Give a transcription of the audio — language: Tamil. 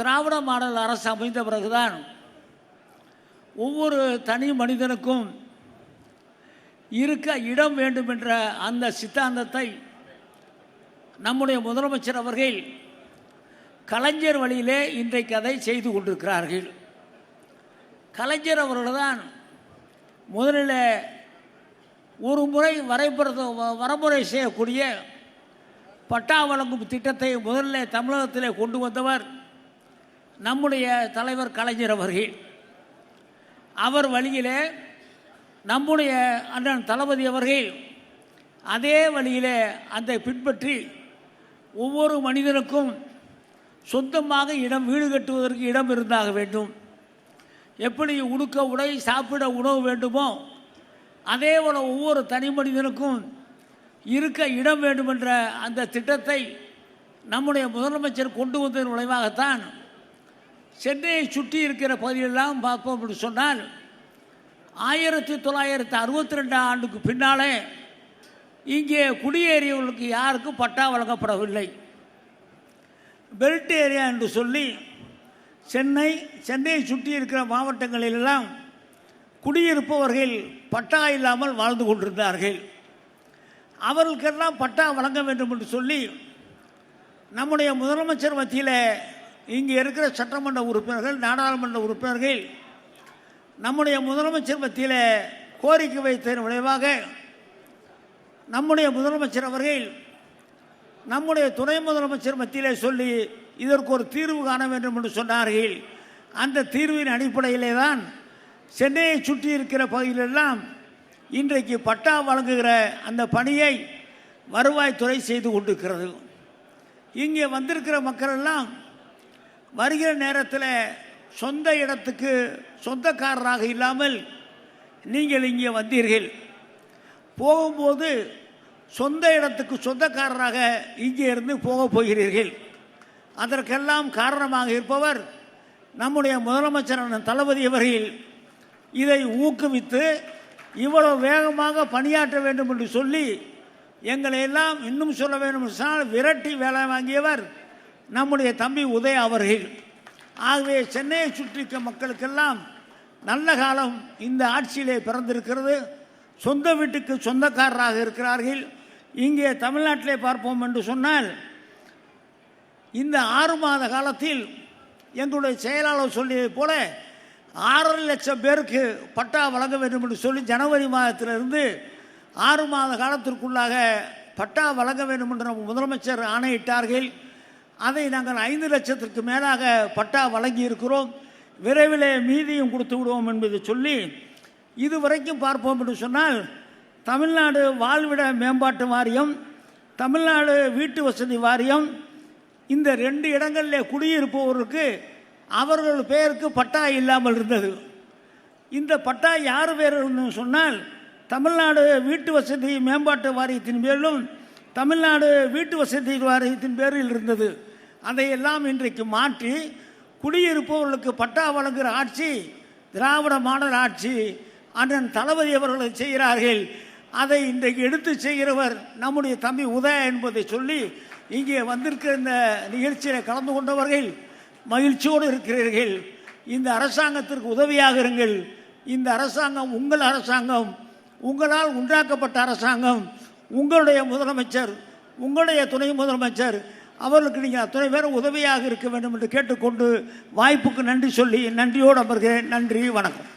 திராவிட மாடல் அரசு அமைந்த பிறகுதான் ஒவ்வொரு தனி மனிதனுக்கும் இருக்க இடம் வேண்டும் என்ற அந்த சித்தாந்தத்தை நம்முடைய முதலமைச்சர் அவர்கள் கலைஞர் வழியிலே இன்றைக்கு அதை செய்து கொண்டிருக்கிறார்கள். கலைஞர் அவர்கள்தான் முதலில் ஒரு முறை வரைபடத்தை வ- வரமுறை செய்யக்கூடிய பட்டா வழங்கும் திட்டத்தை முதலில் தமிழகத்திலே கொண்டு வந்தவர். நம்முடைய தலைவர் கலைஞர் அவர்கள் அவர் வழியிலே நம்முடைய அண்ணன் தளபதி அவர்கள் அதே வழியிலே அந்த பின்பற்றி ஒவ்வொரு மனிதனுக்கும் சொந்தமாக இடம் வீடு கட்டுவதற்கு இடம் இருந்தாக வேண்டும். எப்படி உடுக்க உடை சாப்பிட உணவு வேண்டுமோ அதே போல் ஒவ்வொரு தனி மனிதனுக்கும் இருக்க இடம் வேண்டுமென்ற அந்த திட்டத்தை நம்முடைய முதலமைச்சர் கொண்டு வந்ததன் விளைவாகத்தான் சென்னையை சுற்றி இருக்கிற பகுதியெல்லாம் பார்ப்போம் அப்படின்னு சொன்னால் ஆயிரத்தி தொள்ளாயிரத்தி அறுபத்தி ரெண்டாம் ஆண்டுக்கு பின்னாலே இங்கே குடியேறியவர்களுக்கு யாருக்கும் பட்டா வழங்கப்படவில்லை. பெல்ட் ஏரியா என்று சொல்லி சென்னை சென்னையை சுற்றி இருக்கிற மாவட்டங்களிலெல்லாம் குடியிருப்பவர்கள் பட்டா இல்லாமல் வாழ்ந்து கொண்டிருந்தார்கள். அவர்களுக்கெல்லாம் பட்டா வழங்க வேண்டும் என்று சொல்லி நம்முடைய முதலமைச்சர் மத்தியில் இங்கே இருக்கிற சட்டமன்ற உறுப்பினர்கள் நாடாளுமன்ற உறுப்பினர்கள் நம்முடைய முதலமைச்சர் மத்தியில் கோரிக்கை வைத்ததன் விளைவாக நம்முடைய முதலமைச்சர் அவர்கள் நம்முடைய துணை முதலமைச்சர் மத்தியிலே சொல்லி இதற்கு ஒரு தீர்வு காண வேண்டும் என்று சொன்னார்கள். அந்த தீர்வின் அடிப்படையிலே தான் சென்னையை சுற்றி இருக்கிற பகுதியிலெல்லாம் இன்றைக்கு பட்டா வழங்குகிற அந்த பணியை வருவாய்த்துறை செய்து கொண்டிருக்கிறது. இங்கே வந்திருக்கிற மக்கள் எல்லாம் வருகிற நேரத்தில் சொந்த இடத்துக்கு சொந்தக்காரராக இல்லாமல் நீங்கள் இங்கே வந்தீர்கள். போகும்போது சொந்த இடத்துக்கு சொந்தக்காரராக இங்கே இருந்து போக போகிறீர்கள். அதற்கெல்லாம் காரணமாக இருப்பவர் நம்முடைய முதலமைச்சரான தளபதி அவர்கள். இதை ஊக்குவித்து இவ்வளவு வேகமாக பணியாற்ற வேண்டும் என்று சொல்லி எங்களை எல்லாம் இன்னும் சொல்ல வேண்டும். என்று சொன்னால் விரட்டி வேலை வாங்கியவர் நம்முடைய தம்பி உதய அவர்கள். ஆகவே சென்னையை சுற்றி இருக்க மக்களுக்கெல்லாம் நல்ல காலம் இந்த ஆட்சியிலே பிறந்திருக்கிறது. சொந்த வீட்டுக்கு சொந்தக்காரராக இருக்கிறார்கள். இங்கே தமிழ்நாட்டிலே பார்ப்போம் என்று சொன்னால் இந்த ஆறு மாத காலத்தில் எங்களுடைய செயலாளர் சொல்லியது போல ஆறரை லட்சம் பேருக்கு பட்டா வழங்க வேண்டும் என்று சொல்லி ஜனவரி மாதத்திலிருந்து ஆறு மாத காலத்திற்குள்ளாக பட்டா வழங்க வேண்டும் என்று நம்ம முதலமைச்சர் ஆணையிட்டார்கள். அதை நாங்கள் ஐந்து லட்சத்திற்கு மேலாக பட்டா வழங்கி இருக்கிறோம். விரைவிலே மீதியும் கொடுத்து விடுவோம் என்பதை சொல்லி இதுவரைக்கும் பார்ப்போம் என்று சொன்னால் தமிழ்நாடு வாழ்விட மேம்பாட்டு வாரியம் தமிழ்நாடு வீட்டு வசதி வாரியம் இந்த ரெண்டு இடங்களில் குடியிருப்பவருக்கு அவர்கள் பெயருக்கு பட்டா இல்லாமல் இருந்தது. இந்த பட்டா யார் பேருன்னு சொன்னால் தமிழ்நாடு வீட்டு வசதி மேம்பாட்டு வாரியத்தின் பேரிலும் தமிழ்நாடு வீட்டு வசதி வாரியத்தின் பேரில் இருந்தது. அதையெல்லாம் இன்றைக்கு மாற்றி குடியிருப்பவர்களுக்கு பட்டா வழங்குகிற ஆட்சி திராவிட மாடல் ஆட்சி அண்ணன் தளபதி அவர்கள் செய்கிறார்கள். அதை இன்றைக்கு எடுத்து செய்கிறவர் நம்முடைய தம்பி உதயா என்பதை சொல்லி இங்கே வந்திருக்கிற இந்த நிகழ்ச்சியில் கலந்து கொண்டவர்கள் மகிழ்ச்சியோடு இருக்கிறீர்கள். இந்த அரசாங்கத்திற்கு உதவியாக இருங்கள். இந்த அரசாங்கம் உங்கள் அரசாங்கம். உங்களால் உண்டாக்கப்பட்ட அரசாங்கம். உங்களுடைய முதலமைச்சர் உங்களுடைய துணை முதலமைச்சர் அவர்களுக்கு நீங்கள் அத்தனை பேரும் உதவியாக இருக்க வேண்டும் என்று கேட்டுக்கொண்டு வாய்ப்புக்கு நன்றி சொல்லி நன்றியோடு அமர்கிறேன். நன்றி வணக்கம்.